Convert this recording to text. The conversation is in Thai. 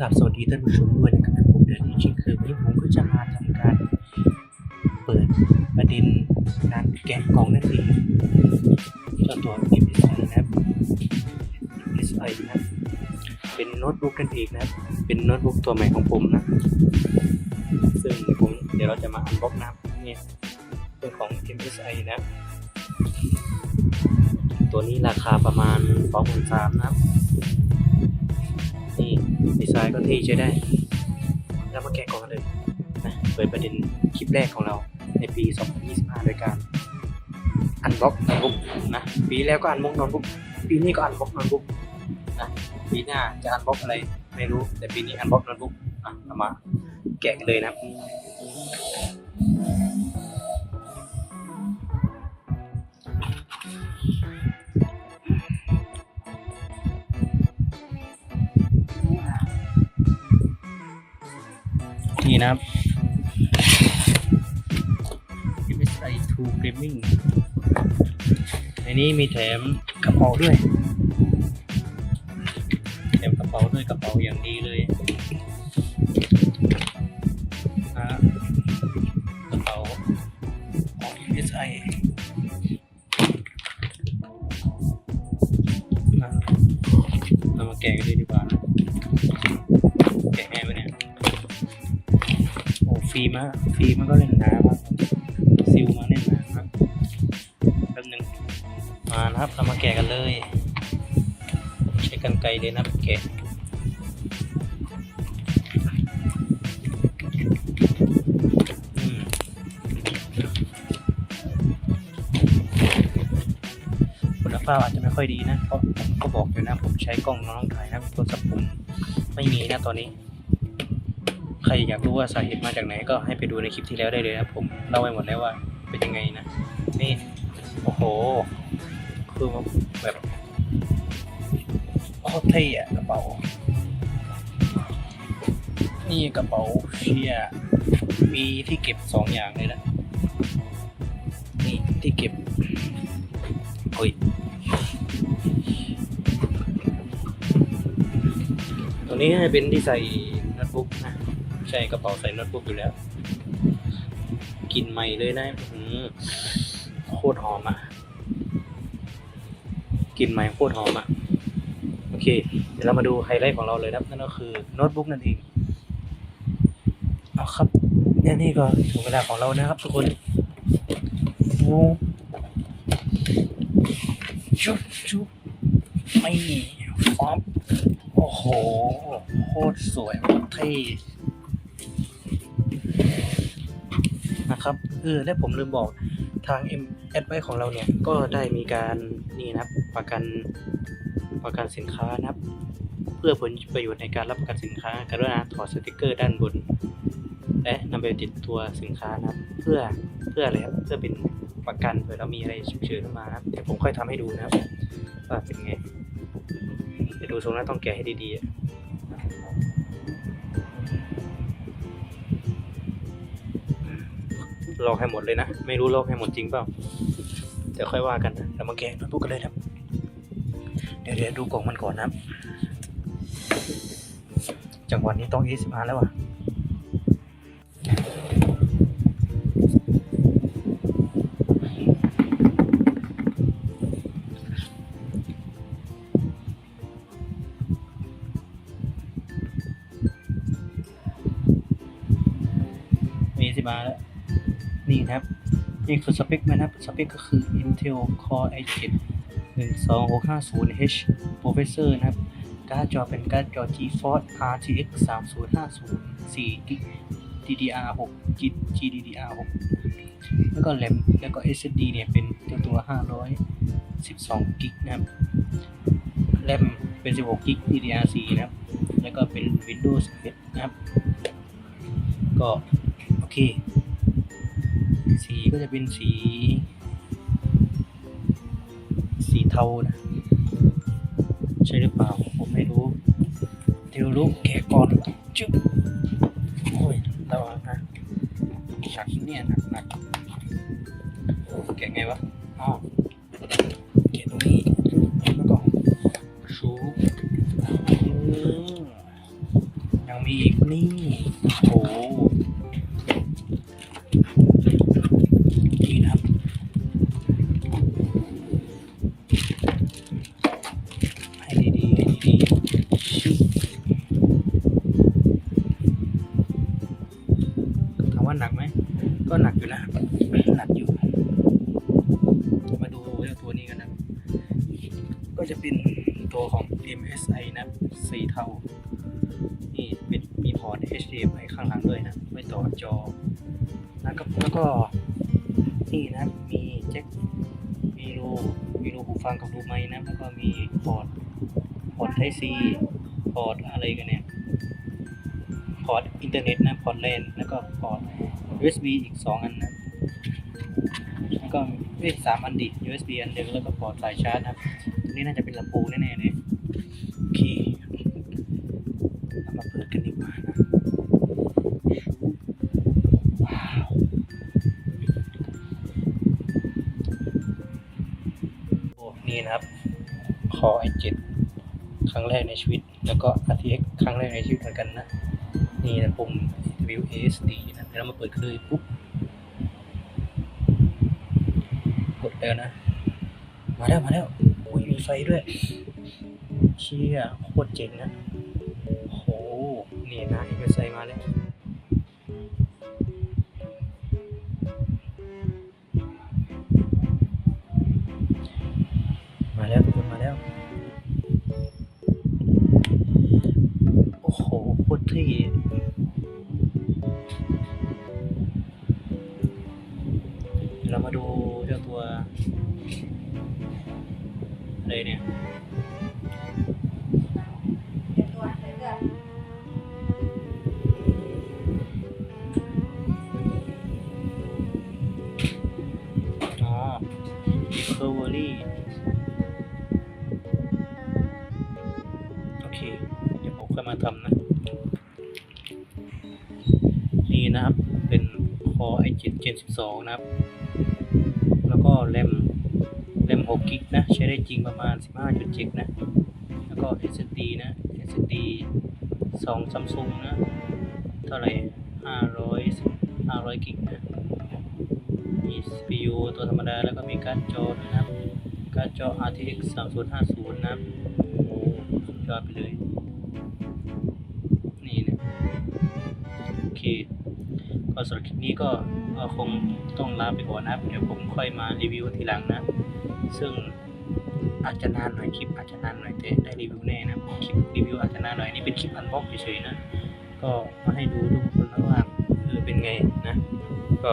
กราบสวัสดีท่านผู้ชมด้วยนะครับผมเดินอีกเช่นเคยวันนี้ผมก็จะมาทำการเปิดประเด็นการแกะกล่องนั่นเองเจ้าตัว MSI นะครับ MSI นะเป็นโน้ตบุ๊กนั่นเองนะเป็นโน้ตบุ๊กตัวใหม่ของผมนะ ซึ่งผมเดี๋ยวเราจะมาอันบ็อกนะครับนี่เป็นของ MSI นะ ตัวนี้ราคาประมาณ23,000นะครับ นี่ดีไซน์ก็ที่ใช้ได้ แล้วมาแกะกล่องกันเลยนะเปิดประเด็นคลิปแรกของเราในปี 2025 โดยการอันบล็อกนอนบุ๊กนะปีแล้วก็อันบล็อกนอนบุ๊กปีนี้ก็อันบล็อกนอนบุ๊กนะปีหน้าจะอันบล็อกอะไรไม่รู้แต่ปีนี้อันบล็อกนอนบุ๊กอะมาแกะกันเลยนะ นี่นะครับ MSI 2 Gaming ในนี้มีแถมกระเป๋าด้วย แถมกระเป๋าด้วยกระเป๋าอย่างดีเลยนะกระเป๋าของ MSI นะเรามาแกะกันเลยดีกว่า ฟิล์มอะฟิล์มมันก็เล่นหนามากซิลมาเล่นหนามากแป๊บหนึงมานะครับเรามาแกะกันเลย ใช้กันไกลเลยนะแกะคุณภาพอาจจะไม่ค่อยดีนะ เพราะก็บอกอยู่นะผมใช้กล้องน้องถ่ายนะโทรศัพท์ผมไม่มีนะตอนนี้ ใครอยากรู้ว่าสาเหตุมาจากไหนก็ให้ไปดูในคลิปที่แล้วได้เลยครับผมเล่าไว้หมดแล้วว่าเป็นยังไงนะ นี่ โอ้โห คือแบบโคตรเท่อะกระเป๋า นี่กระเป๋าเชียมีที่เก็บสองอย่างเลยนะ นี่ที่เก็บโอ้ยตัวนี้ให้เป็นที่ใส่โน้ตบุ๊กนะ ใช่กระเป๋าใส่โน้ตบุ๊กอยู่แล้วกินใหม่เลยนะโคตรหอมอะกินใหม่โคตรหอมอะโอเค เดี๋ยวเรามาดูไฮไลท์ของเราเลยนะครับนั่นก็คือโน้ตบุ๊กนั่นเองเอาครับเนี่ยนี่ก็ถึงเวลาของเรานะครับทุกคนโอ้ชุบชุบไม่ฟอมโอ้โห โคตรสวยโคตรเท่ นะครับ เออ และผมลืมบอกทาง M a d v i ของเราเนี่ย ก็ได้มีการนี่นะครับประกันประกันสินค้านะครับ เพื่อผลประโยชน์ในการรับประกันสินค้ากรุณาถอดสติกเกอร์ด้านบน และนำไปติดตัวสินค้านะครับ เพื่อเพื่ออะไรครับเพื่อเป็นประกันเผื่อเรามีอะไรฉุกเฉินขึ้นมานะครับเดี๋ยวผมค่อยทำให้ดูนะครับว่าเป็นไงเดี๋ยวดูทรงแล้วต้องแกะให้ดีๆ ลอกให้หมดเลยนะ ไม่รู้ลอกให้หมดจริงเปล่าเดี๋ยวค่อยว่ากันนะเรามาแกะมาพูดกันเลยครับ เดี๋ยวเดี๋ยวดูกล่องมันก่อนนะจังหวะนี้ต้องยี่สิบห้าแล้วอะ นี่คือสเปคมันนะครับสเปคก็คือ Intel Core i7 12650H Processor นะครับการ์ดจอเป็นการ์ดจอ GeForce RTX 3050 4 g DDR6 GDDR6 แล้วก็แรมแล้วก็ SSD เนี่ยเป็นตัวตัว 512 g ิกนะครับแรมเป็น 16 g DDR4 นะครับ แล้วก็เป็น Windows 11นะครับ ก็ โอเค สีก็จะเป็นสี สีเทานะ ใช่หรือเปล่า ผมไม่รู้เดี๋ยวรู้แกะก่อนจุ๊บโอ้ยระวังนะหนักเนี่ยหนักหนักแกะไงวะอ๋อแกะตรงนี้แล้วก็ชูอืมมีอีกนี่โอ้ เทานี่เป็นมีพอร์ต HDMI ข้างหลังด้วยนะ ไว้ต่อจอนะครับแล้วก็นี่นะมีแจ็คมีรูมีรูหูฟังกับรูไม้นะแล้วก็มีพอร์ตพอร์ตไทซีพอร์ตอะไรกันเนี่ยพอร์ตอินเทอร์เน็ตนะพอร์ตแลนแล้วก็พอร์ต USB อีก 2 อันนะแล้วก็เอ้ยสามอันดิ USB อันหนึ่งแล้วก็พอร์ตสายชาร์จนะครับตัวนี้น่าจะเป็นลำโพงแน่ๆเลยโอเค มาเปิดกันดีกว่านะว้าวโอ้นี่นะครับ คอ i7 ครั้งแรกในชีวิต แล้วก็ RTX ครั้งแรกในชีวิตเหมือนกันนะ นี่นะปุ่ม WASD นะเดี๋ยวมาเปิดเคยปุ๊บ กดแล้วนะ มาแล้ว มาแล้ว อุ้ยมีไฟด้วย เชี่ยโคตรเจ๋งนะ นี่นะเอกไซมาแล้วมาแล้วทุกคนมาแล้ว โอ้โหโคตรเท่เรามาดูเจ้าตัวอะไรเนี่ย recovery โอเค เดี๋ยวผมค่อยมาทำนะ นี่นะครับ เป็น Core i7 Gen 12 นะครับ แล้วก็แรมแรม6กิกนะ ใช้ได้จริงประมาณ 15.7 นะ แล้วก็ SSD นะ SSD 2 Samsung นะ เท่าไหร่500 500กิกนะ CPU ตัวธรรมดา แล้วก็มีการ์ดจอนะครับ การ์ดจอ RTX 3050 นะครับโอ้โหสุดยอดไปเลย นี่นะโอเค ก็สำหรับคลิปนี้ก็คงต้องลาไปก่อนนะครับ เดี๋ยวผมค่อยมารีวิวทีหลังนะ ซึ่งอาจจะนานหน่อยคลิปอาจจะนานหน่อยแต่ได้รีวิวแน่นะคลิปรีวิวอาจจะนานหน่อยนี่เป็นคลิปอันบ็อกเฉยๆนะ ก็มาให้ดูทุกคนแล้วว่าเออเป็นไงนะ ก็